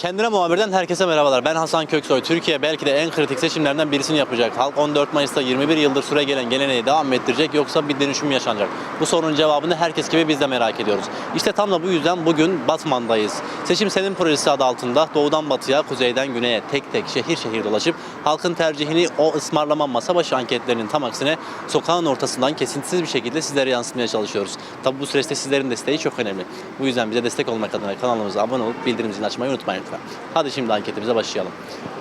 Kendine muhabirden herkese merhabalar. Ben Hasan Köksoy. Türkiye belki de en kritik seçimlerden birisini yapacak. Halk 14 Mayıs'ta 21 yıldır süre gelen geleneği devam ettirecek yoksa bir dönüşüm yaşanacak? Bu sorunun cevabını herkes gibi biz de merak ediyoruz. İşte tam da bu yüzden bugün Batman'dayız. Seçim Senin projesi adı altında doğudan batıya, kuzeyden güneye tek tek şehir şehir dolaşıp halkın tercihini o ısmarlama masa başı anketlerinin tam aksine sokağın ortasından kesintisiz bir şekilde sizlere yansıtmaya çalışıyoruz. Tabi bu süreçte sizlerin desteği çok önemli. Bu yüzden bize destek olmak adına kanalımıza abone olup bildirim zilini açmayı unutmayın lütfen. Hadi şimdi anketimize başlayalım.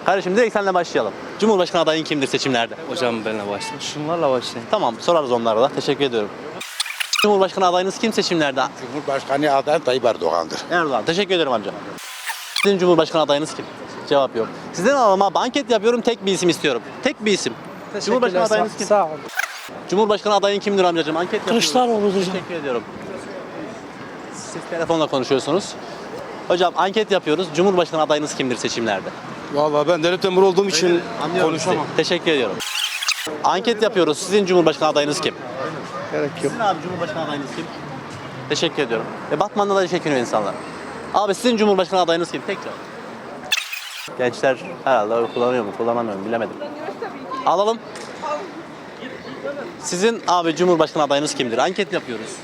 Kardeşim direkt seninle başlayalım. Cumhurbaşkanı adayın kimdir seçimlerde? Hocam benimle başlayın. Şunlarla başlayın. Tamam sorarız onlara da. Teşekkür ediyorum. Cumhurbaşkanı adayınız kim seçimlerde? Cumhurbaşkanı adayı Tayyip Erdoğan'dır. Erdoğan. Teşekkür ederim amca. Sizin Cumhurbaşkanı adayınız kim? Cevap yok. Sizden alalım abi. Anket yapıyorum. Tek bir isim istiyorum. Tek bir isim. Cumhurbaşkanı adayınız kim? Sağ ol. Cumhurbaşkanı adayın kimdir amcacığım? Anket yapıyoruz. Kılıçdaroğlu'dur. Teşekkür ediyorum. Siz telefonla konuşuyorsunuz. Hocam anket yapıyoruz. Cumhurbaşkanı adayınız kimdir seçimlerde? Vallahi ben devlet memuru olduğum için Anlıyorum konuşamam. sizi. Teşekkür ediyorum. Anket yapıyoruz. Sizin Cumhurbaşkanı adayınız kim? Gerek yok. Sizin abi Cumhurbaşkanı adayınız kim? Teşekkür ediyorum. Ve Batman'da da çekiniyor insanlar. Abi sizin Cumhurbaşkanı adayınız kim? Tek cevap. Gençler herhalde oy kullanıyor mu? Kullanamıyor mu? Bilemedim. Alalım. Sizin abi Cumhurbaşkanı adayınız kimdir? Anket yapıyoruz.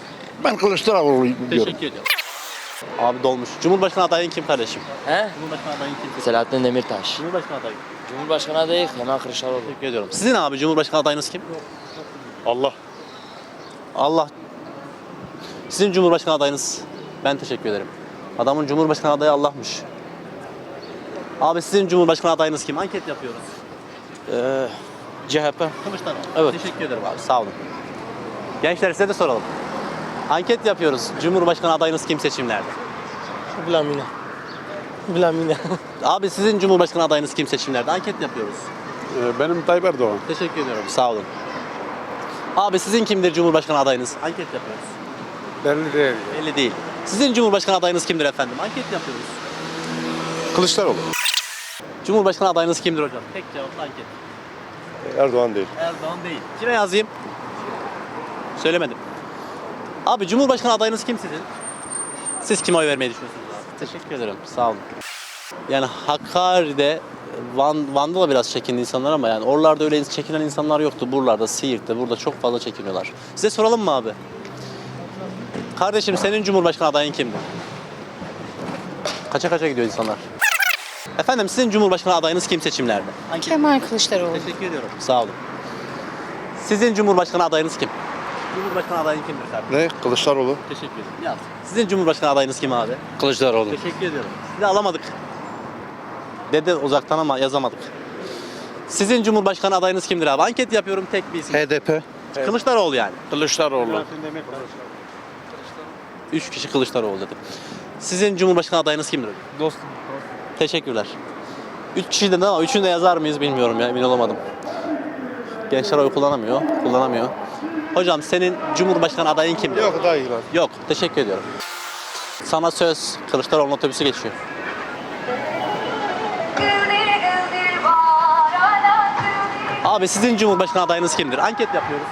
Ben Kılıçdaroğlu diyorum. Teşekkür ediyorum. Abi dolmuş. Cumhurbaşkanı adayın kim kardeşim? He? Cumhurbaşkanı adayın kim? Selahattin Demirtaş. Cumhurbaşkanı adayı. Cumhurbaşkanı adayı Kemal Kılıçdaroğlu. Teşekkür ediyorum. Sizin abi Cumhurbaşkanı adayınız kim? Allah. Allah. Sizin Cumhurbaşkanı adayınız. Ben teşekkür ederim. Adamın Cumhurbaşkanı adayı Allah'mış. Abi sizin Cumhurbaşkanı adayınız kim? Anket yapıyoruz. Ee, CHP. Kılıçdaroğlu. Evet. Teşekkür ederim abi. Sağ olun. Gençler size de soralım. Anket yapıyoruz. Cumhurbaşkanı adayınız kim seçimlerde? Bilamine. Bilamine. Abi sizin Cumhurbaşkanı adayınız kim seçimlerde? Anket yapıyoruz. Ee, Benim Tayyip Erdoğan. Teşekkür ediyorum. Sağ olun. Abi sizin kimdir Cumhurbaşkanı adayınız? Anket yapıyoruz. Belli değil. Belli değil. Sizin Cumhurbaşkanı adayınız kimdir efendim? Anket yapıyoruz. Kılıçdaroğlu. Cumhurbaşkanı adayınız kimdir hocam? Tek cevaplı anket. Erdoğan değil. Erdoğan değil. Kime yazayım? Söylemedim. Abi Cumhurbaşkanı adayınız kim sizin? Siz kime oy vermeyi düşünüyorsunuz abi? Teşekkür ederim. Sağ olun. Yani Hakkari'de Van, Van'da da biraz çekindi insanlar ama yani oralarda öyle çekinen insanlar yoktu. Buralarda, Siirt'te, burada çok fazla çekiniyorlar. Size soralım mı abi? Kardeşim senin Cumhurbaşkanı adayın kimdi? Kaça kaça gidiyor insanlar? Efendim sizin Cumhurbaşkanı adayınız kim seçimlerde? Kemal Kılıçdaroğlu. Teşekkür ediyorum. Sağ olun. Sizin Cumhurbaşkanı adayınız kim? Cumhurbaşkanı adayın kimdir kardeşim? Ne? Kılıçdaroğlu. Teşekkür ederim. Yaz. Sizin Cumhurbaşkanı adayınız kim abi? Kılıçdaroğlu. Teşekkür ediyorum. Sizi alamadık. Dede uzaktan ama yazamadık. Sizin Cumhurbaşkanı adayınız kimdir abi? Anket yapıyorum tek bir isim. HDP. Kılıçdaroğlu yani. Kılıçdaroğlu. Üç kişi Kılıçdaroğlu dedim. Sizin Cumhurbaşkanı adayınız kimdir? Dostum. Teşekkürler. Üç kişi dedi ama üçünü de yazar mıyız bilmiyorum ya emin olamadım. Gençler oy kullanamıyor. Kullanamıyor. Hocam senin Cumhurbaşkanı adayın kimdir? Yok daha iyi lan. Yok. Teşekkür ediyorum. Sana söz. Kılıçdaroğlu otobüsü geçiyor. Abi sizin Cumhurbaşkanı adayınız kimdir? Anket yapıyoruz.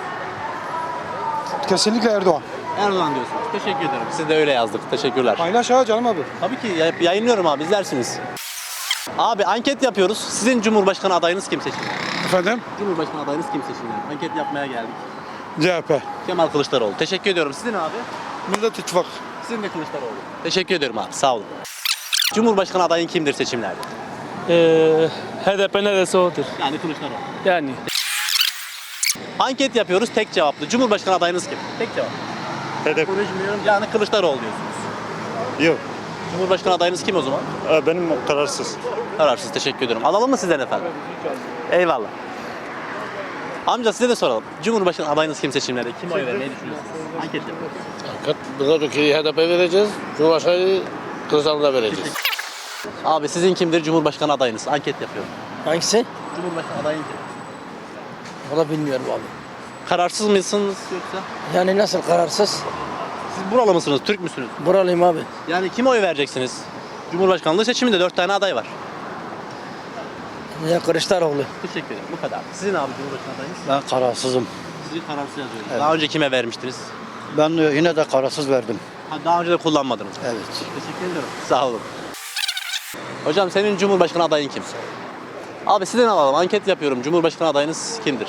Kesinlikle Erdoğan. Erdoğan diyorsunuz. Teşekkür ederim. Siz de öyle yazdık. Teşekkürler. Paylaş ha canım abi. Tabii ki yay- yayınlıyorum abi izlersiniz. Abi anket yapıyoruz. Sizin Cumhurbaşkanı adayınız kim seçildi? Efendim? Cumhurbaşkanı adayınız kim seçildi? Anket yapmaya geldik. CHP. Kemal Kılıçdaroğlu. Teşekkür ediyorum. Sizin abi? Millet İttifakı. Sizin de Kılıçdaroğlu. Teşekkür ediyorum abi. Sağ olun. Cumhurbaşkanı adayın kimdir seçimlerde? Ee, HDP neresi odur. Yani Kılıçdaroğlu. Yani. Anket yapıyoruz tek cevaplı. Cumhurbaşkanı adayınız kim? Tek cevap. HDP. Konuşmuyorum. Yani Kılıçdaroğlu diyorsunuz. Yok. Cumhurbaşkanı adayınız kim o zaman? Benim kararsız. Kararsız. Teşekkür ediyorum. Alalım mı sizden efendim? Eyvallah. Amca size de soralım. Cumhurbaşkanı adayınız kim seçimlerde? Kim oy vermeyi düşünüyorsunuz? Anket yapıyoruz. Burada ki HDP vereceğiz. Cumhurbaşkanı Kılıçdaroğlu'na vereceğiz. Abi sizin kimdir Cumhurbaşkanı adayınız? Anket yapıyorum. Hangisi? Cumhurbaşkanı adayın kim? Valla bilmiyorum abi. Kararsız mısınız yoksa? Yani nasıl kararsız? Siz buralı mısınız? Türk müsünüz? Buralıyım abi. Yani kime oy vereceksiniz? Cumhurbaşkanlığı seçiminde dört tane aday var. Ya Kılıçdaroğlu. Teşekkür ederim. Bu kadar. Sizin abi Cumhurbaşkanı adayınız? Ben kararsızım. Sizi kararsız yazıyorum. Daha önce kime vermiştiniz? Ben yine de kararsız verdim. Ha, daha önce de kullanmadınız. Evet. Teşekkür ederim. Sağ olun. Hocam senin Cumhurbaşkanı adayın kim? Abi sizden alalım. Anket yapıyorum. Cumhurbaşkanı adayınız kimdir?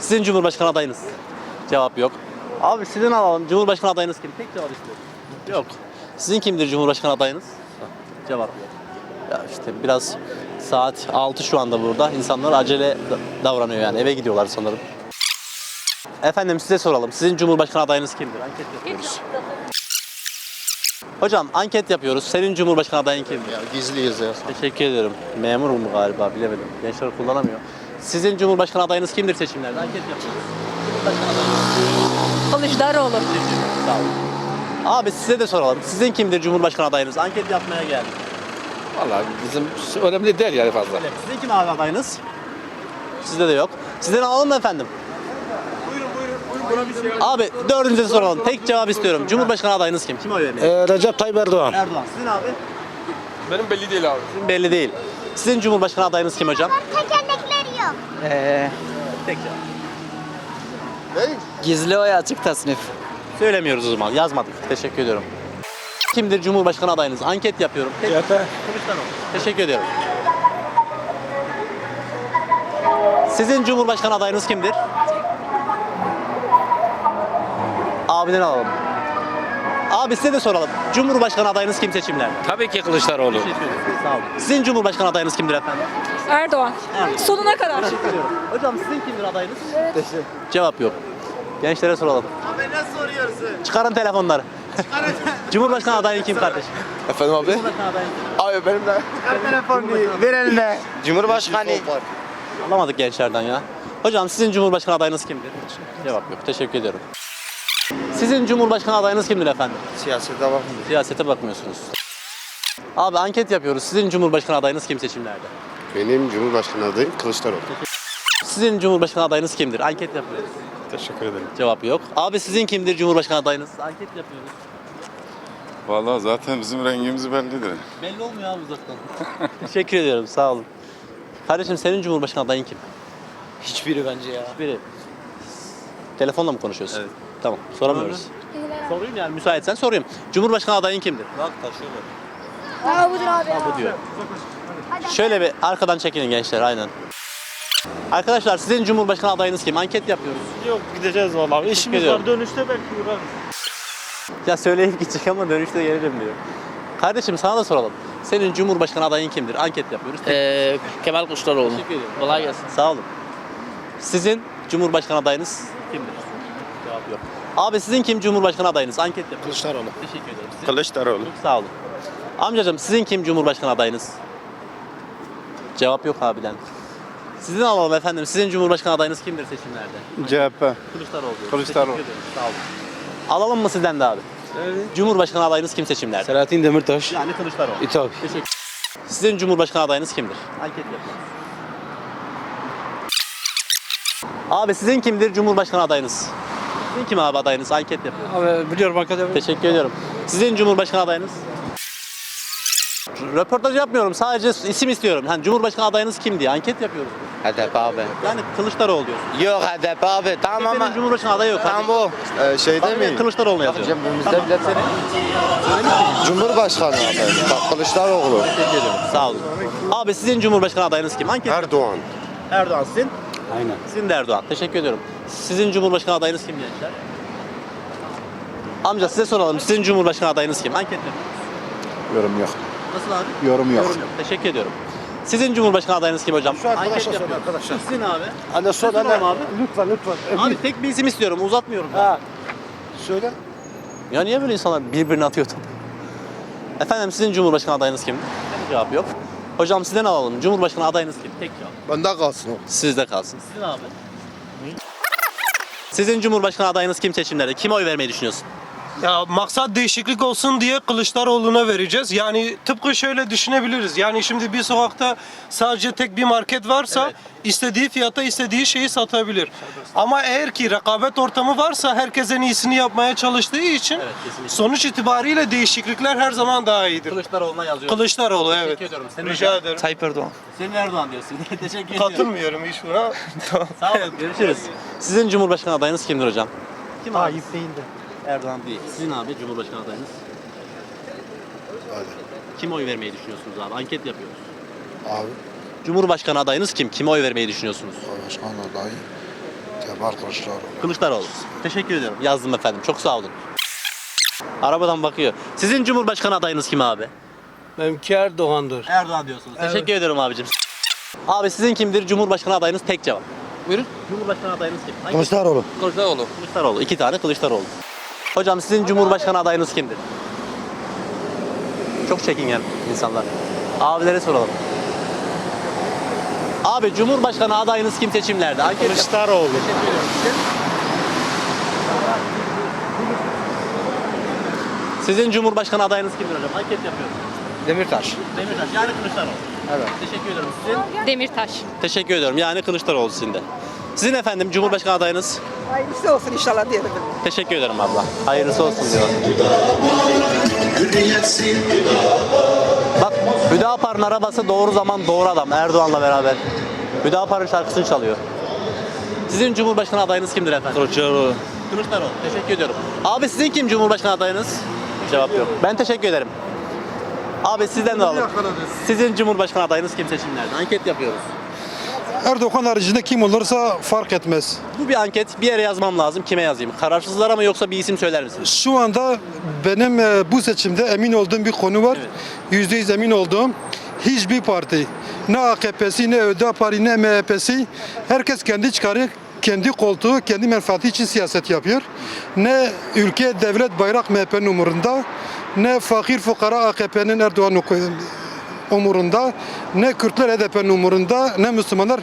Sizin Cumhurbaşkanı adayınız. Cevap yok. Abi sizden alalım. Cumhurbaşkanı adayınız kim? Tek cevap istiyorum. Yok. Sizin kimdir Cumhurbaşkanı adayınız? Cevap yok. Ya işte biraz saat 6 şu anda burada. İnsanlar acele da- davranıyor yani. Eve gidiyorlar sanırım. Efendim size soralım. Sizin Cumhurbaşkanı adayınız kimdir? Anket yapıyoruz. Hocam anket yapıyoruz. Senin Cumhurbaşkanı adayın kimdir? Gizliyiz ya. Teşekkür ederim. Memur mu galiba bilemedim. Gençler kullanamıyor. Sizin Cumhurbaşkanı adayınız kimdir seçimlerde? Anket yapıyoruz. Cumhurbaşkanı adayınız. Kılıçdaroğlu. Sağ olun. Abi size de soralım. Sizin kimdir Cumhurbaşkanı adayınız? Anket yapmaya geldik. Valla bizim önemli değil yani fazla. Sizin kim abi adayınız? Sizde de yok. Sizden alalım mı efendim? Abi dördüncü de soralım. Tek cevap istiyorum. Cumhurbaşkanı adayınız kim? Kime oy vermeyi? Ee, Recep Tayyip Erdoğan. Erdoğan. Sizin abi? Benim belli değil abi. Sizin belli değil. Sizin Cumhurbaşkanı adayınız kim hocam? Tekerlekleri yok. Tek cevap. Gizli oy açık tasnif. Söylemiyoruz o zaman. Yazmadık. Teşekkür ediyorum. Kimdir Cumhurbaşkanı adayınız? Anket yapıyorum. Tek... Kılıçdaroğlu. Teşekkür ediyorum. Sizin Cumhurbaşkanı adayınız kimdir? Abiden alalım. Abi size de soralım. Cumhurbaşkanı adayınız kim seçimlerde? Tabii ki Kılıçdaroğlu. Sağ olun. Sizin Cumhurbaşkanı adayınız kimdir efendim? Erdoğan. Sonuna kadar. Hocam sizin kimdir adayınız? Cevap yok. Gençlere soralım. Abi ne soruyorsun? Çıkarın telefonları. Cumhurbaşkanı adayın kim kardeşim? Efendim abi? Cumhurbaşkanı adayın kim? Abi benim de. Ver eline. Cumhurbaşkanı. Alamadık gençlerden ya. Hocam sizin Cumhurbaşkanı adayınız kimdir? Cevap yok. Teşekkür ediyorum. Sizin Cumhurbaşkanı adayınız kimdir efendim? Siyasete bakmıyor. Siyasete bakmıyorsunuz. Abi anket yapıyoruz. Sizin Cumhurbaşkanı adayınız kim seçimlerde? Benim Cumhurbaşkanı adayım Kılıçdaroğlu. Sizin Cumhurbaşkanı adayınız kimdir? Anket yapıyoruz. Teşekkür ederim. Cevap yok. Abi sizin kimdir Cumhurbaşkanı adayınız? Anket yapıyoruz. Vallahi zaten bizim rengimiz bellidir. Belli olmuyor abi uzaktan. Teşekkür ediyorum. Sağ olun. Kardeşim senin Cumhurbaşkanı adayın kim? Hiçbiri bence ya. Biri. Telefonla mı konuşuyorsun? Evet. Tamam. Soramıyoruz. Sorayım yani müsaitsen sorayım. Cumhurbaşkanı adayın kimdir? Aa budur abi ya. Bu diyor. Şöyle bir arkadan çekilin gençler aynen. Arkadaşlar sizin Cumhurbaşkanı adayınız kim? Anket yapıyoruz. Yok gideceğiz vallahi. İşimiz var dönüşte belki uğrarız. Ya söyleyip gidecek ama dönüşte gelirim diyor. Kardeşim sana da soralım. Senin Cumhurbaşkanı adayın kimdir? Anket yapıyoruz. Ee, Kemal Kılıçdaroğlu. Teşekkür ediyorum. Kolay gelsin. Sağ olun. Sizin Cumhurbaşkanı adayınız kimdir? Cevap yok. Abi sizin kim Cumhurbaşkanı adayınız? Anket yapıyoruz. Kılıçdaroğlu. Teşekkür ederim. Sizin? Kılıçdaroğlu. Çok sağ olun. Amcacığım sizin kim Cumhurbaşkanı adayınız? Cevap yok abiden. Sizin alalım efendim. Sizin Cumhurbaşkanı adayınız kimdir seçimlerde? CHP. Kılıçdaroğlu. Kılıçdaroğlu. Teşekkür ederim, Sağ olun. Alalım mı sizden de abi? Cumhurbaşkanı adayınız kim seçimlerde? Selahattin Demirtaş. Yani Kılıçdaroğlu. E tabi. Teşekkür Sizin Cumhurbaşkanı adayınız kimdir? Anket yapıyoruz. Abi sizin kimdir Cumhurbaşkanı adayınız? Sizin kim abi adayınız? Anket yapıyoruz. Abi biliyorum akademi. Teşekkür ediyorum. Sizin Cumhurbaşkanı adayınız? Röportaj yapmıyorum. Sadece isim istiyorum. Hani Cumhurbaşkanı adayınız kim diye anket yapıyoruz. HDP abi. Yani Kılıçdaroğlu diyorsun. Yok HDP abi. Tamam Senin ama. Cumhurbaşkanı adayı yok. Tamam bu. Ee, şeyde ben Kılıçdaroğlu yazıyor. Cebimizde bile Cumhurbaşkanı abi. Bak Kılıçdaroğlu. Sağ olun. Abi sizin Cumhurbaşkanı adayınız kim? Anket Erdoğan. Erdoğan sizin? Aynen. Sizin de Erdoğan. Teşekkür ediyorum. Sizin Cumhurbaşkanı adayınız kim gençler? Amca size soralım. Sizin Cumhurbaşkanı adayınız kim? Anket yapıyoruz. Yorum yok. Nasıl abi? Yorum yok. Yorum yok. Teşekkür ediyorum. Sizin Cumhurbaşkanı adayınız kim hocam? Şu arkadaşa sor, arkadaşa. Sizin abi. Anne sor anne. abi. Lütfen lütfen. Abi tek bir isim istiyorum. Uzatmıyorum. Ha. Söyle. Ya niye böyle insanlar birbirini atıyor? Efendim sizin Cumhurbaşkanı adayınız kim? Cevap yok. Hocam sizden alalım. Cumhurbaşkanı adayınız kim? Tek cevap. Bende kalsın o. Sizde kalsın. Sizin abi. Sizin Cumhurbaşkanı adayınız kim seçimlerde? Kime oy vermeyi düşünüyorsun? Ya maksat değişiklik olsun diye Kılıçdaroğlu'na vereceğiz. Yani tıpkı şöyle düşünebiliriz. Yani şimdi bir sokakta sadece tek bir market varsa Evet. istediği fiyata istediği şeyi satabilir. Ama eğer ki rekabet ortamı varsa herkes en iyisini yapmaya çalıştığı için Evet, kesinlikle. sonuç itibariyle değişiklikler her zaman daha iyidir. Kılıçdaroğlu'na yazıyorum. Ederim evet. Teşekkür ediyorum. Senin Rica hocam? ederim. Tayyip Erdoğan. Senin Erdoğan diyorsun. Teşekkür ediyorum. Katılmıyorum hiç buna. Sağ olun. Görüşürüz. Sizin Cumhurbaşkanı adayınız kimdir hocam? Kim? Tayyip değildi. Erdoğan değil. Sizin abi Cumhurbaşkanı adayınız? Kime oy vermeyi düşünüyorsunuz abi? Anket yapıyoruz. Abi Cumhurbaşkanı adayınız kim? Kime oy vermeyi düşünüyorsunuz? başkan adayı Kemal Kılıçdaroğlu. Kılıçdaroğlu. Teşekkür ediyorum. Yazdım efendim. Çok sağ olun. Arabadan bakıyor. Sizin Cumhurbaşkanı adayınız kim abi? Benimki Erdoğan'dır. Erdoğan diyorsunuz. Teşekkür ediyorum abicim. Abi sizin kimdir? Cumhurbaşkanı adayınız tek cevap. Buyurun. Cumhurbaşkanı adayınız kim? Hangi- Kılıçdaroğlu. Kılıçdaroğlu. Kılıçdaroğlu. İki tane Kılıçdaroğlu. Hocam sizin Cumhurbaşkanı adayınız kimdir? Çok çekingen insanlar. Abilere soralım. Abi Cumhurbaşkanı adayınız kim seçimlerde? Anket yap- Kılıçdaroğlu. Sizin Cumhurbaşkanı adayınız kimdir hocam? Anket yapıyoruz. Demirtaş. Demirtaş yani Kılıçdaroğlu. Evet. Teşekkür ediyorum. Sizin? Demirtaş. Teşekkür ediyorum. Yani Kılıçdaroğlu sizin de. Sizin efendim Cumhurbaşkanı adayınız? Hayırlısı olsun inşallah diyelim. Teşekkür ederim abla. Hayırlısı olsun diyor. Bak Hüdapar'ın arabası doğru zaman doğru adam Erdoğan'la beraber. Hüdapar'ın şarkısını çalıyor. Sizin Cumhurbaşkanı adayınız kimdir efendim? Kılıçdaroğlu. Kılıçdaroğlu. Teşekkür ediyorum. Abi sizin kim Cumhurbaşkanı adayınız? Cevap yok. Ben teşekkür ederim. Abi sizden de alalım. Sizin Cumhurbaşkanı adayınız kim seçimlerde? Anket yapıyoruz. Erdoğan haricinde kim olursa fark etmez. Bu bir anket. Bir yere yazmam lazım. Kime yazayım? Kararsızlara mı yoksa bir isim söyler misiniz? Şu anda benim e, bu seçimde emin olduğum bir konu var. Yüzde yüz emin olduğum hiçbir parti ne AKP'si ne ÖDAP'ı ne MHP'si herkes kendi çıkarı kendi koltuğu, kendi menfaati için siyaset yapıyor. Ne ülke, devlet, bayrak MHP'nin umurunda, ne fakir fukara AKP'nin Erdoğan umurunda, ne Kürtler HDP'nin umurunda, ne Müslümanlar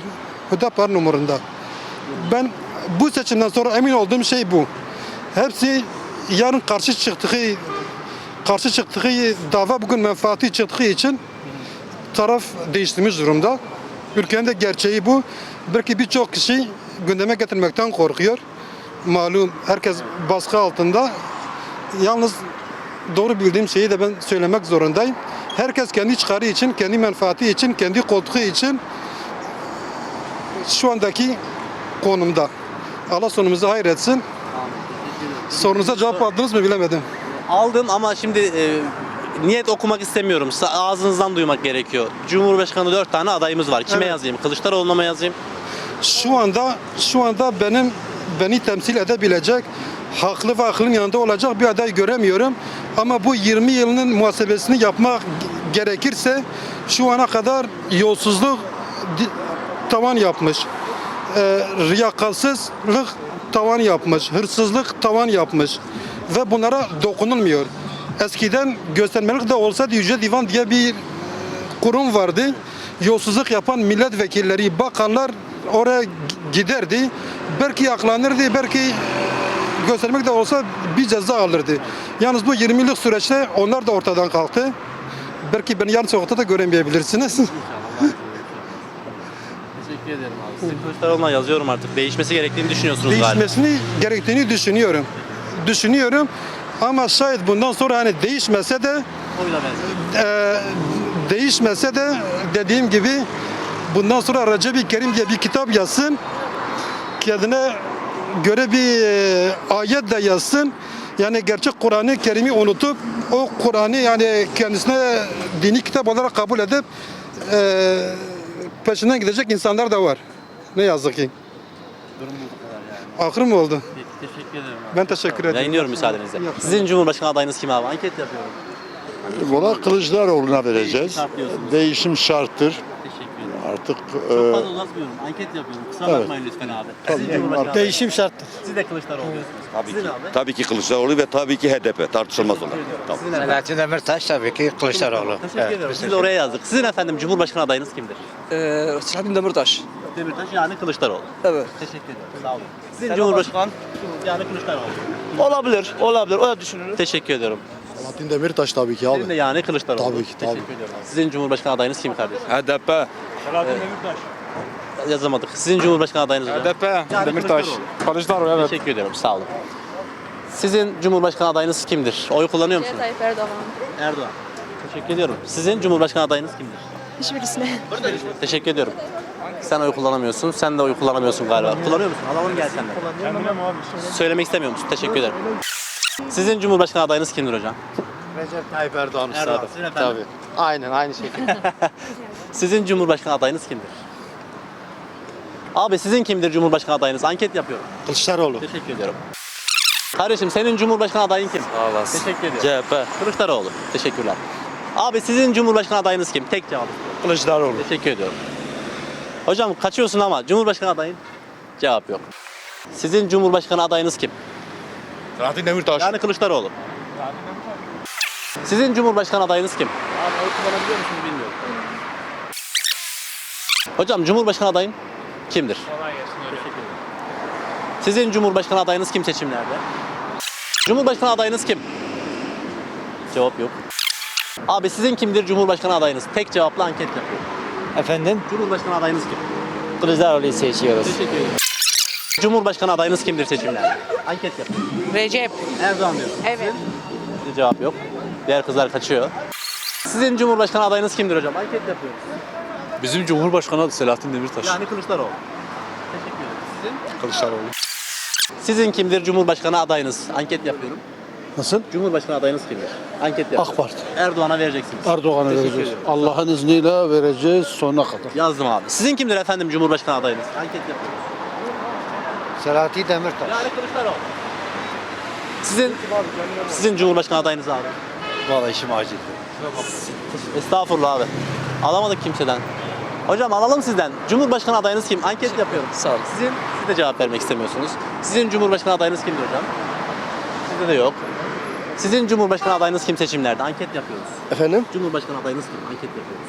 Hüdapar'ın umurunda. Ben bu seçimden sonra emin olduğum şey bu. Hepsi yarın karşı çıktığı karşı çıktığı dava bugün menfaati çıktığı için taraf değiştirmiş durumda. Ülkenin de gerçeği bu. Belki birçok kişi gündeme getirmekten korkuyor. Malum herkes baskı altında. Yalnız doğru bildiğim şeyi de ben söylemek zorundayım. Herkes kendi çıkarı için, kendi menfaati için, kendi koltuğu için şu andaki konumda. Allah sonumuzu hayretsin. Sorunuza cevap aldınız mı bilemedim. Aldım ama şimdi e, niyet okumak istemiyorum. Sa- Ağzınızdan duymak gerekiyor. Cumhurbaşkanı dört tane adayımız var. Kime Evet. yazayım? Kılıçdaroğlu'na mı yazayım? Şu anda şu anda benim beni temsil edebilecek haklı ve aklın yanında olacak bir aday göremiyorum. Ama bu 20 yılının muhasebesini yapmak gerekirse şu ana kadar yolsuzluk tavan yapmış. Ee, riyakatsızlık tavan yapmış. Hırsızlık tavan yapmış. Ve bunlara dokunulmuyor. Eskiden göstermelik de olsa Yüce Divan diye bir kurum vardı. Yolsuzluk yapan milletvekilleri, bakanlar oraya giderdi. Belki aklanırdı, belki göstermek de olsa bir ceza alırdı. Yalnız bu 20 yıllık süreçte onlar da ortadan kalktı. Belki beni yarın sokakta da göremeyebilirsiniz. Teşekkür ederim abi. Sizin Kılıçdaroğlu'na yazıyorum artık. Değişmesi gerektiğini düşünüyorsunuz galiba. Değişmesini gerektiğini düşünüyorum. Düşünüyorum ama şayet bundan sonra hani değişmese de Oyla. Ee, değişmese de dediğim gibi bundan sonra Recep-i Kerim diye bir kitap yazsın. Kendine göre bir e, ayet de yazsın. Yani gerçek Kur'an-ı Kerim'i unutup o Kur'an'ı yani kendisine dini kitap olarak kabul edip e, peşinden gidecek insanlar da var. Ne yazık ki. Aklım oldu. Teşekkür ederim abi. Ben teşekkür ederim. Yayınlıyorum müsaadenizle. Sizin Cumhurbaşkanı adayınız kim abi? Anket yapıyorum. Valla Kılıçdaroğlu'na vereceğiz. Şart diyorsunuz. Değişim şarttır. Artık Çok e, fazla uzatmıyorum. Anket yapıyorum. Kusura Evet. bakmayın lütfen abi. Sizin Cumhurbaşkanı. Değişim şarttır. Siz de Kılıçdaroğlu diyorsunuz. Tabii Sizin ki. abi. Tabii ki Kılıçdaroğlu ve tabii ki HDP tartışılmaz olarak. Tamam. Sizin efendim. Selahattin Demirtaş tabii ki Kılıçdaroğlu. Teşekkür ederim. Siz de oraya yazdık. Sizin efendim Cumhurbaşkanı adayınız kimdir? Ee, Selahattin Demirtaş. Demirtaş yani Kılıçdaroğlu. Evet. Teşekkür ederim. Sağ olun. Sizin Cumhurbaşkanı yani Kılıçdaroğlu. Olabilir, olabilir. O da düşünülür. Teşekkür ediyorum. Selahattin Demirtaş tabii ki Sizin de yani Kılıçdaroğlu. Tabii ki, tabii. Teşekkür ediyorum. Sizin Cumhurbaşkanı adayınız kim kardeşim? HDP. Yazamadık. Sizin Cumhurbaşkanı adayınız hocam? HDP. Yani Demirtaş. Kılıçdaroğlu. Kılıçdaroğlu Teşekkür ediyorum. Sağ olun. Sizin Cumhurbaşkanı adayınız kimdir? Oy kullanıyor musunuz? Tayyip Erdoğan. Erdoğan. Teşekkür ediyorum. Sizin Cumhurbaşkanı adayınız kimdir? Hiçbirisine. Teşekkür ediyorum. Sen oy kullanamıyorsun. Sen de oy kullanamıyorsun galiba. Kullanıyor musun? Alalım gel sen de. Söylemek istemiyor musun? Teşekkür ederim. Sizin Cumhurbaşkanı adayınız kimdir hocam? Recep Tayyip Erdoğan Erdoğan. Sizin efendim? Aynen aynı şekilde. Sizin Cumhurbaşkanı adayınız kimdir? Abi sizin kimdir Cumhurbaşkanı adayınız? Anket yapıyorum. Kılıçdaroğlu. Teşekkür ediyorum. Kardeşim senin Cumhurbaşkanı adayın kim? Sağ olasın. Teşekkür ediyorum. CHP. Kılıçdaroğlu. Teşekkürler. Abi sizin Cumhurbaşkanı adayınız kim? Tek cevap. Kılıçdaroğlu. Teşekkür ediyorum. Hocam kaçıyorsun ama Cumhurbaşkanı adayın? Cevap yok. Sizin Cumhurbaşkanı adayınız kim? Selahattin Demirtaş. Yani Kılıçdaroğlu. Sizin Cumhurbaşkanı adayınız kim? Abi oy kullanabiliyor musunuz bilmiyorum. Hocam Cumhurbaşkanı adayın kimdir? Teşekkür ederim. Sizin Cumhurbaşkanı adayınız kim seçimlerde? Cumhurbaşkanı adayınız kim? Cevap yok. Abi sizin kimdir Cumhurbaşkanı adayınız? Tek cevaplı anket yapıyorum. Efendim? Cumhurbaşkanı adayınız kim? Kılıçdaroğlu'yu seçiyoruz. Teşekkür ederim. Cumhurbaşkanı adayınız kimdir seçimlerde? Anket yapıyorum. Recep. Erdoğan diyorsun. Evet. Sizin cevap yok. Diğer kızlar kaçıyor. Sizin Cumhurbaşkanı adayınız kimdir hocam? Anket yapıyoruz. Bizim Cumhurbaşkanı Selahattin Demirtaş. Yani Kılıçdaroğlu. Teşekkür ederim. Sizin? Kılıçdaroğlu. Sizin kimdir Cumhurbaşkanı adayınız? Anket yapıyorum. Nasıl? Cumhurbaşkanı adayınız kimdir? Anket yapıyorum. AK Parti. Erdoğan'a vereceksiniz. Erdoğan'a Teşekkür vereceğiz. ediyorum. Allah'ın izniyle vereceğiz sonuna kadar. Yazdım abi. Sizin kimdir efendim Cumhurbaşkanı adayınız? Anket yapıyoruz. Selahattin Demirtaş. Yani Kılıçdaroğlu. Sizin sizin Cumhurbaşkanı adayınız abi. Vallahi işim acil. Estağfurullah abi. Alamadık kimseden. Hocam alalım sizden. Cumhurbaşkanı adayınız kim? Anket yapıyorum. Sağ olun. Sizin, siz de cevap vermek istemiyorsunuz. Sizin Cumhurbaşkanı adayınız kimdir hocam? Sizde de yok. Sizin Cumhurbaşkanı adayınız kim seçimlerde? Anket yapıyoruz. Efendim? Cumhurbaşkanı adayınız kim? Anket yapıyoruz.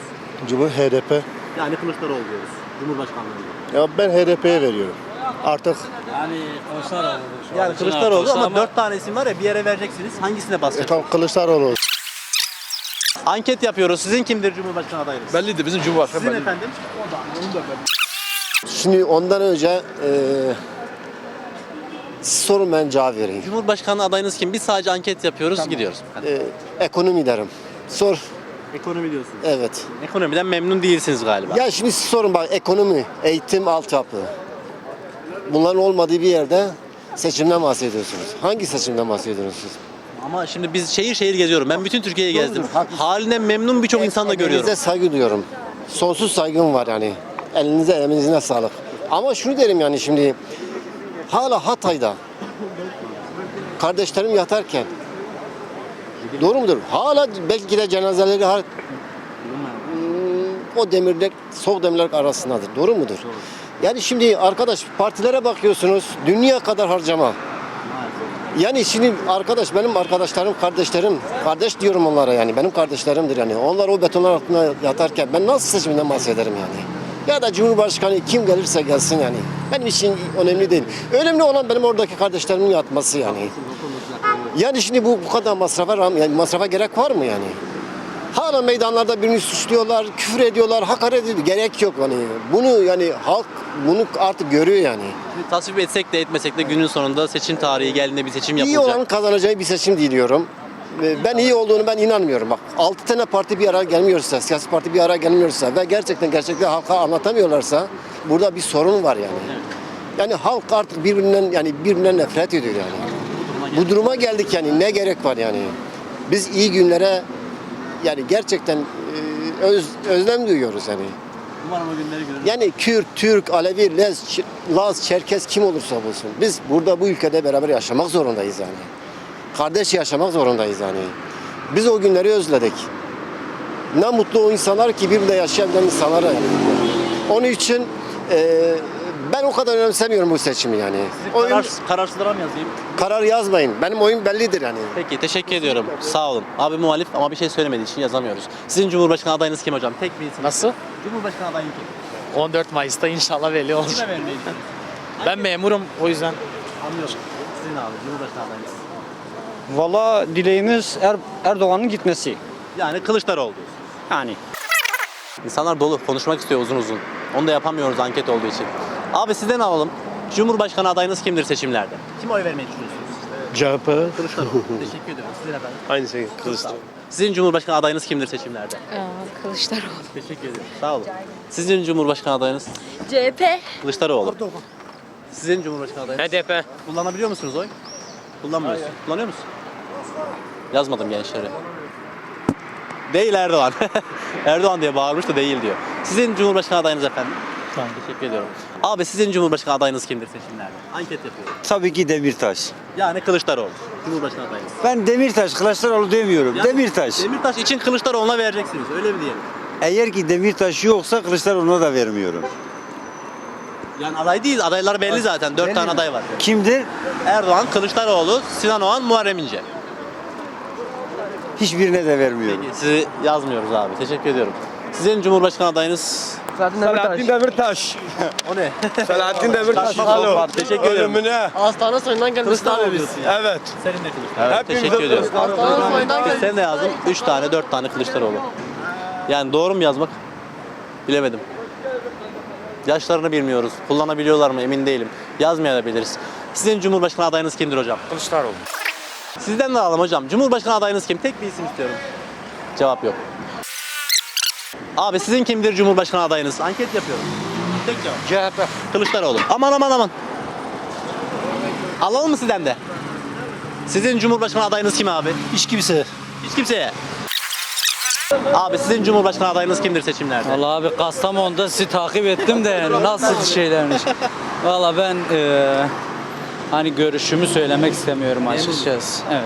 Cumhur HDP. Yani Kılıçdaroğlu diyoruz. Cumhurbaşkanlığında. Ya ben HDP'ye veriyorum. Artık Yani Kılıçdaroğlu. Yani Kılıçdaroğlu ama dört tane isim var ya bir yere vereceksiniz. Hangisine e, basacaksınız? tam Kılıçdaroğlu. Anket yapıyoruz. Sizin kimdir Cumhurbaşkanı adayınız? Belliydi bizim Cumhurbaşkanı. Sizin efendim? Şimdi ondan önce e, sorun ben cevap vereyim. Cumhurbaşkanı adayınız kim? Biz sadece anket yapıyoruz, gidiyoruz. E, ekonomi derim. Sor. Ekonomi diyorsunuz. Evet. Ekonomiden memnun değilsiniz galiba. Ya şimdi siz sorun bak ekonomi, eğitim, altyapı. Bunların olmadığı bir yerde seçimden bahsediyorsunuz. Hangi seçimden bahsediyorsunuz? Ama şimdi biz şehir şehir geziyorum. Ben bütün Türkiye'yi gezdim. Halinden memnun birçok insan da görüyorum. Elinize saygı duyuyorum. Sonsuz saygım var yani. Elinize emeğinize sağlık. Ama şunu derim yani şimdi hala Hatay'da kardeşlerim yatarken doğru mudur? Hala belki de cenazeleri har- Hmm, o demirler, soğuk demirler arasındadır. Doğru mudur? Yani şimdi arkadaş partilere bakıyorsunuz dünya kadar harcama. Yani şimdi arkadaş benim arkadaşlarım, kardeşlerim, kardeş diyorum onlara yani benim kardeşlerimdir yani. Onlar o betonlar altında yatarken ben nasıl seçimden bahsederim yani? Ya da Cumhurbaşkanı kim gelirse gelsin yani. Benim için önemli değil. Önemli olan benim oradaki kardeşlerimin yatması yani. Yani şimdi bu bu kadar masrafa yani masrafa gerek var mı yani? Hala meydanlarda birini suçluyorlar, küfür ediyorlar, hakaret ediyor. Gerek yok yani. Bunu yani halk bunu artık görüyor yani. Tasvip etsek de etmesek de günün sonunda seçim tarihi geldiğinde bir seçim İyi yapılacak. olan kazanacağı bir seçim diliyorum. Ben iyi olduğunu ben inanmıyorum. Bak 6 tane parti bir araya gelmiyorsa, siyasi parti bir araya gelmiyorsa ve gerçekten gerçekten halka anlatamıyorlarsa burada bir sorun var yani. Yani halk artık birbirinden yani birbirinden nefret ediyor yani. Bu duruma geldik yani ne gerek var yani. Biz iyi günlere yani gerçekten e, öz, özlem duyuyoruz yani. Umarım o günleri görürüz. Yani Kürt, Türk, Alevi, Lez, Laz, Çerkez kim olursa olsun. Biz burada bu ülkede beraber yaşamak zorundayız yani. Kardeş yaşamak zorundayız yani. Biz o günleri özledik. Ne mutlu o insanlar ki birbirinde yaşayabilen insanlara. Yani. Onun için e, ben o kadar önemsemiyorum bu seçimi yani. Oyun, Karar, kararsızlara mı yazayım? karar yazmayın. Benim oyun bellidir yani. Peki teşekkür ediyorum. Sağ olun. Abi muhalif ama bir şey söylemediği için yazamıyoruz. Sizin Cumhurbaşkanı adayınız kim hocam? Tek bir isim. Nasıl? Cumhurbaşkanı adayın kim? 14 Mayıs'ta inşallah belli olacak. Kime vermeyi? Ben memurum o yüzden. Anlıyorum. Sizin abi Cumhurbaşkanı adayınız. Valla dileğimiz er, Erdoğan'ın gitmesi. Yani Kılıçdaroğlu. Yani. İnsanlar dolu konuşmak istiyor uzun uzun. Onu da yapamıyoruz anket olduğu için. Abi sizden alalım. Cumhurbaşkanı adayınız kimdir seçimlerde? Kim oy vermeyi düşünüyorsunuz? CHP. Kılıçdaroğlu. Teşekkür ediyorum. Sizin efendim. Aynı şey Kılıçdaroğlu. Sizin Cumhurbaşkanı adayınız kimdir seçimlerde? Kılıçdaroğlu. Teşekkür ederim. Sağ olun. Sizin Cumhurbaşkanı adayınız? CHP. Kılıçdaroğlu. Sizin Cumhurbaşkanı adayınız? HDP. Kullanabiliyor musunuz oy? Kullanmıyorsun. Kullanıyor musun? Yazmadım gençleri. Değil Erdoğan. Erdoğan diye bağırmış da değil diyor. Sizin Cumhurbaşkanı adayınız efendim? Tamam. Teşekkür ediyorum. Abi sizin Cumhurbaşkanı adayınız kimdir seçimlerde? Anket yapıyorum. Tabii ki Demirtaş. Yani Kılıçdaroğlu. Cumhurbaşkanı adayınız. Ben Demirtaş, Kılıçdaroğlu demiyorum. Yani Demirtaş. Demirtaş için Kılıçdaroğlu'na vereceksiniz. Öyle mi diyelim? Eğer ki Demirtaş yoksa Kılıçdaroğlu'na da vermiyorum. Yani aday değil. Adaylar belli zaten. Dört Belli tane mi? aday var. Kimdir? Erdoğan, Kılıçdaroğlu, Sinan Oğan, Muharrem İnce. Hiçbirine de vermiyorum. Peki sizi yazmıyoruz abi. Teşekkür ediyorum. Sizin Cumhurbaşkanı adayınız Selahattin Demirtaş. o ne? Selahattin Demirtaş. Alo. Teşekkür ederim. Hastane soyundan gelmiş Kılıçdaroğlu diyorsun ya. Evet. Senin de Kılıçdaroğlu. Evet, teşekkür ediyorum. Hastane soyundan gelmiş. Sen de yazdın. 3 tane, 4 tane Kılıçdaroğlu. Yani doğru mu yazmak? Bilemedim. Yaşlarını bilmiyoruz. Kullanabiliyorlar mı emin değilim. Yazmayabiliriz. Sizin Cumhurbaşkanı adayınız kimdir hocam? Kılıçdaroğlu. Sizden de alalım hocam. Cumhurbaşkanı adayınız kim? Tek bir isim istiyorum. Cevap yok. Abi sizin kimdir Cumhurbaşkanı adayınız? Anket yapıyorum. Tek cevap. CHP. Kılıçdaroğlu. Aman aman aman. Alalım mı sizden de? Sizin Cumhurbaşkanı adayınız kim abi? Hiç kimse. Hiç kimseye. Abi sizin Cumhurbaşkanı adayınız kimdir seçimlerde? Valla abi Kastamonu'da sizi takip ettim de nasıl şeylermiş. Valla ben eee, hani görüşümü söylemek istemiyorum açıkçası. Evet.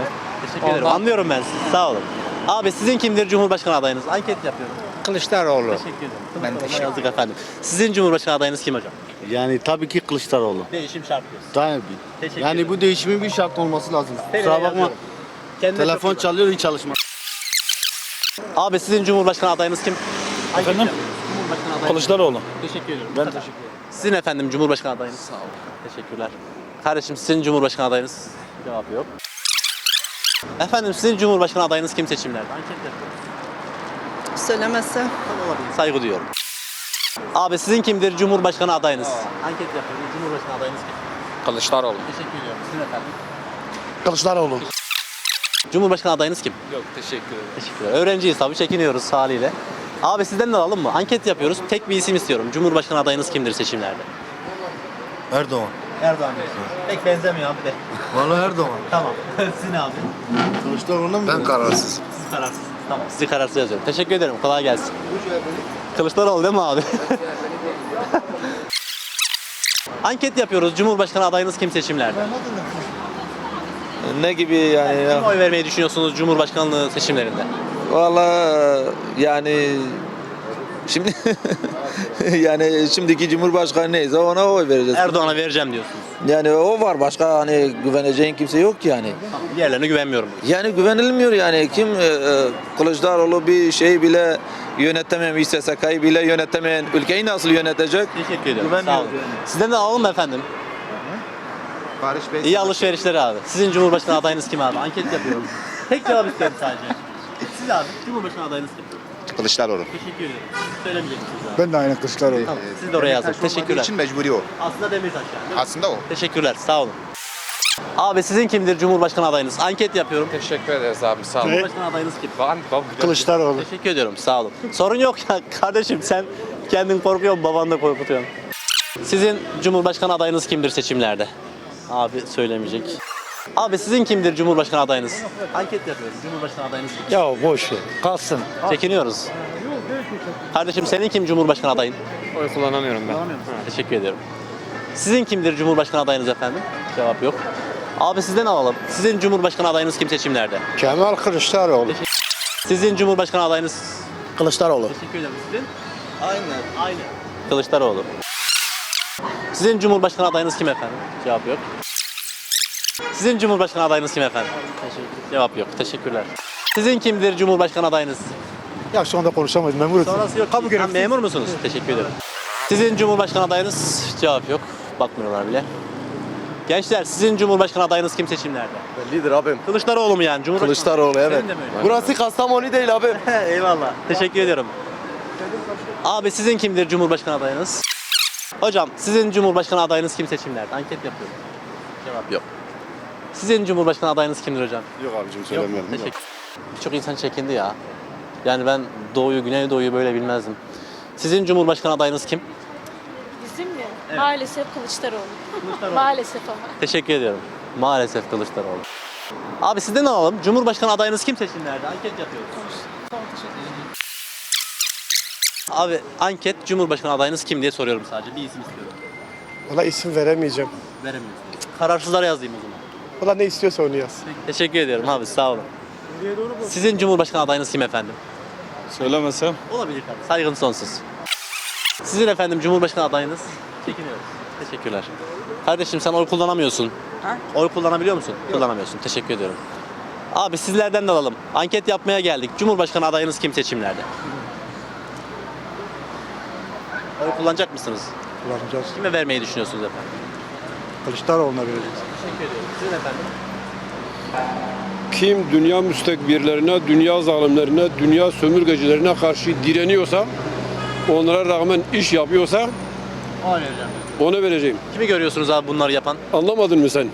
Teşekkür ederim. Ondan- Anlıyorum ben sizi. Sağ olun. Abi sizin kimdir Cumhurbaşkanı adayınız? Anket yapıyorum. Kılıçdaroğlu. Teşekkür ederim. Ben teşekkür yazdık efendim. Sizin Cumhurbaşkanı adayınız kim hocam? Yani tabii ki Kılıçdaroğlu. Değişim şart diyorsun. Tabii. Teşekkür Yani ederim. bu değişimin bir şart olması lazım. Kusura bakma. Kendine Telefon çok iyi bak. çalıyor hiç çalışmaz. Abi sizin Cumhurbaşkanı adayınız kim? Efendim? Cumhurbaşkanı adayınız. Kılıçdaroğlu. Teşekkür ederim. Ben teşekkür ederim. Sizin efendim Cumhurbaşkanı adayınız. Sağ olun. Teşekkürler. Kardeşim sizin Cumhurbaşkanı adayınız. Cevap yok. Efendim sizin Cumhurbaşkanı adayınız kim seçimlerde? Anket yapıyoruz. Söylemezse. Saygı duyuyorum. Abi sizin kimdir Cumhurbaşkanı adayınız? Anket yapıyoruz. Cumhurbaşkanı adayınız kim? Kılıçdaroğlu. Teşekkür ediyorum. Sizin efendim? Kılıçdaroğlu. Cumhurbaşkanı adayınız kim? Yok teşekkür ederim. Teşekkürler. Öğrenciyiz tabii çekiniyoruz haliyle. Abi sizden de alalım mı? Anket yapıyoruz. Tek bir isim istiyorum. Cumhurbaşkanı adayınız kimdir seçimlerde? Erdoğan. Erdoğan. Pek benzemiyor abi de. Vallahi Erdoğan. Tamam. Sizin abi. Kılıçdaroğlu'na mı? Ben kararsız. Siz kararsız. Tamam. Sizi kararsız yazıyorum. Teşekkür ederim. Kolay gelsin. Kılıçdaroğlu değil mi abi? Anket yapıyoruz. Cumhurbaşkanı adayınız kim seçimlerde? Ne gibi yani Kim oy vermeyi düşünüyorsunuz Cumhurbaşkanlığı seçimlerinde? Valla yani şimdi yani şimdiki Cumhurbaşkanı neyse ona oy vereceğiz. Erdoğan'a vereceğim diyorsunuz. Yani o var başka hani güveneceğin kimse yok ki yani. Diğerlerine güvenmiyorum. Yani güvenilmiyor yani kim e, e, Kılıçdaroğlu bir şey bile yönetememiş SSK'yı bile yönetemeyen ülkeyi nasıl yönetecek? Teşekkür ediyorum. Sağ olun. Sizden de alalım efendim? Barış Bey. İyi alışverişleri abi. Sizin Cumhurbaşkanı adayınız kim abi? Anket yapıyorum. Tek cevap istiyorum sadece. Siz abi Cumhurbaşkanı adayınız kim? Kılıçdaroğlu. Teşekkür ederim. Söylemeyecek misiniz abi? Ben de aynı Kılıçdaroğlu. Tamam. Siz de oraya yazın. Teşekkürler. mecburi o. Aslında Demirtaş yani. Aslında o. Teşekkürler. Sağ olun. Abi sizin kimdir Cumhurbaşkanı adayınız? Anket yapıyorum. Teşekkür ederiz abi sağ olun. Cumhurbaşkanı adayınız kim? Kılıçdaroğlu. Teşekkür ediyorum. Sağ olun. Sorun yok ya kardeşim sen kendin korkuyorsun baban da korkutuyorsun. Sizin Cumhurbaşkanı adayınız kimdir seçimlerde? Abi söylemeyecek. Abi sizin kimdir Cumhurbaşkanı adayınız? Anket yapıyoruz. Cumhurbaşkanı adayınız kim? Ya boş ver. Kalsın. Çekiniyoruz. Kardeşim senin kim Cumhurbaşkanı adayın? Oy kullanamıyorum ben. Teşekkür ediyorum. Sizin kimdir Cumhurbaşkanı adayınız efendim? Cevap yok. Abi sizden alalım. Sizin Cumhurbaşkanı adayınız kim seçimlerde? Kemal Kılıçdaroğlu. Sizin Cumhurbaşkanı adayınız? Kılıçdaroğlu. Teşekkür ederim. Sizin? Aynı. Aynı. Kılıçdaroğlu. Sizin Cumhurbaşkanı adayınız kim efendim? Cevap yok. Sizin Cumhurbaşkanı adayınız kim efendim? Teşekkür. Cevap yok. Teşekkürler. Sizin kimdir Cumhurbaşkanı adayınız? Ya şu anda konuşamayız. Memur Sonrası yok. Kamu görevlisi. memur musunuz? Teşekkür ederim. Sizin Cumhurbaşkanı adayınız? Cevap yok. Bakmıyorlar bile. Gençler sizin Cumhurbaşkanı adayınız kim seçimlerde? Lider abim. Kılıçdaroğlu mu yani? Cumhurbaşkanı Kılıçdaroğlu evet. Senin de mi öyle? Burası Kastamonu değil abi. Eyvallah. Teşekkür ediyorum. Abi sizin kimdir Cumhurbaşkanı adayınız? Hocam sizin Cumhurbaşkanı adayınız kim seçimlerde? Anket yapıyorum. Cevap yok. Sizin Cumhurbaşkanı adayınız kimdir hocam? Yok abicim Yok. söylemiyorum. Teşekkür. Birçok insan çekindi ya. Yani ben Doğu'yu, Güneydoğu'yu böyle bilmezdim. Sizin Cumhurbaşkanı adayınız kim? Bizim mi? Maalesef Kılıçdaroğlu. Maalesef ama. Teşekkür ediyorum. Maalesef Kılıçdaroğlu. Abi sizden alalım. Cumhurbaşkanı adayınız kim seçimlerde? Anket yapıyoruz. Abi anket Cumhurbaşkanı adayınız kim diye soruyorum sadece. Bir isim istiyorum. Valla isim veremeyeceğim. Veremiyorsun. Kararsızlara yazayım o zaman. Valla ne istiyorsa onu yaz. Teşekkür ediyorum abi sağ olun. Sizin Cumhurbaşkanı adayınız kim efendim? Söylemesem. Olabilir kardeşim. Saygın sonsuz. Sizin efendim Cumhurbaşkanı adayınız? Çekiniyoruz. Teşekkürler. Kardeşim sen oy kullanamıyorsun. Oy kullanabiliyor musun? Kullanamıyorsun. Teşekkür ediyorum. Abi sizlerden de alalım. Anket yapmaya geldik. Cumhurbaşkanı adayınız kim seçimlerde? Oy kullanacak mısınız? Kullanacağız. Kime vermeyi düşünüyorsunuz efendim? Kılıçdaroğlu'na vereceğiz. Teşekkür ediyorum. Sizin efendim? Kim dünya müstekbirlerine, dünya zalimlerine, dünya sömürgecilerine karşı direniyorsa, onlara rağmen iş yapıyorsa Oy vereceğim. ona vereceğim. Kimi görüyorsunuz abi bunları yapan? Anlamadın mı sen?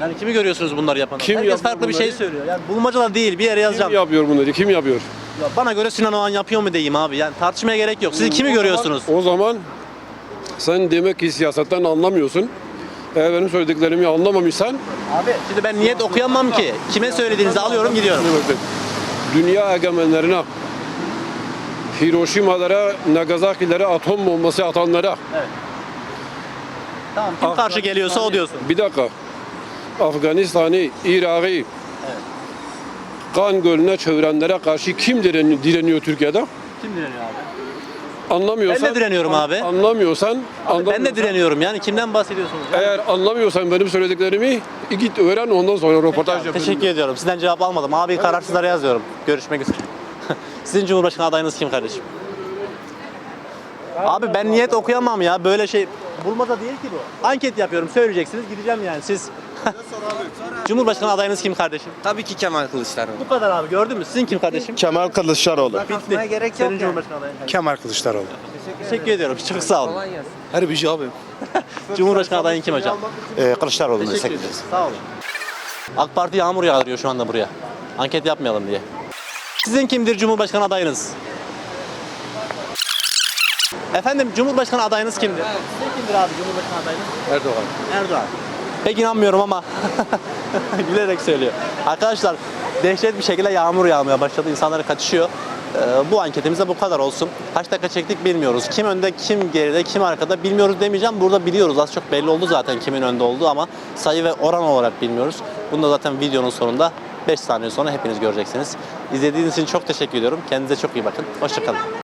Yani kimi görüyorsunuz bunları yapan? Kim Herkes yapıyor farklı bir bunları? şey söylüyor. Yani bulmacalar değil bir yere Kim yazacağım. yapıyor bunları? Kim yapıyor? Ya bana göre Sinan Oğan yapıyor mu diyeyim abi. Yani tartışmaya gerek yok. Siz kimi görüyorsunuz? O zaman sen demek ki siyasetten anlamıyorsun. Eğer benim söylediklerimi anlamamışsan Abi şimdi ben niyet okuyamam ki. Kime söylediğinizi alıyorum gidiyorum. dünya egemenlerine Hiroşimalara, Nagasaki'lere atom bombası atanlara Tamam kim karşı geliyorsa o diyorsun. Bir dakika. Afganistan'ı, Irak'ı kan gölüne çevirenlere karşı kim direniyor, direniyor Türkiye'de? Kim direniyor abi? Anlamıyorsan Ben de direniyorum abi. Anlamıyorsan, ben de direniyorum yani kimden bahsediyorsunuz? Eğer anlamıyorsan benim söylediklerimi git öğren ondan sonra röportaj yap. Teşekkür ediyorum. Sizden cevap almadım. Abi kararsızlara yazıyorum. Görüşmek üzere. Sizin Cumhurbaşkanı adayınız kim kardeşim? Abi ben niyet okuyamam ya. Böyle şey bulmaca değil ki bu. Anket yapıyorum. Söyleyeceksiniz. Gideceğim yani. Siz Cumhurbaşkanı adayınız kim kardeşim? Tabii ki Kemal Kılıçdaroğlu. Bu kadar abi. Gördün mü? Sizin kim kardeşim? Kemal Kılıçdaroğlu. Bitti. gerek yok Senin yani. Cumhurbaşkanı adayın. Kemal Kılıçdaroğlu. Teşekkür ediyorum. Çok sağ olun. Her bir şey abi. Cumhurbaşkanı adayın kim hocam? Ee, Kılıçdaroğlu'na Teşekkür ederiz. Sağ olun. AK Parti yağmur yağdırıyor şu anda buraya. Anket yapmayalım diye. Sizin kimdir Cumhurbaşkanı adayınız? Efendim Cumhurbaşkanı adayınız kimdir? Sizin kimdir abi Cumhurbaşkanı adayınız? Erdoğan. Erdoğan. Pek inanmıyorum ama gülerek söylüyor. Arkadaşlar dehşet bir şekilde yağmur yağmaya başladı. İnsanlar kaçışıyor. Ee, bu anketimizde bu kadar olsun. Kaç dakika çektik bilmiyoruz. Kim önde, kim geride, kim arkada bilmiyoruz demeyeceğim. Burada biliyoruz. Az çok belli oldu zaten kimin önde olduğu ama sayı ve oran olarak bilmiyoruz. Bunu da zaten videonun sonunda 5 saniye sonra hepiniz göreceksiniz. İzlediğiniz için çok teşekkür ediyorum. Kendinize çok iyi bakın. Hoşçakalın.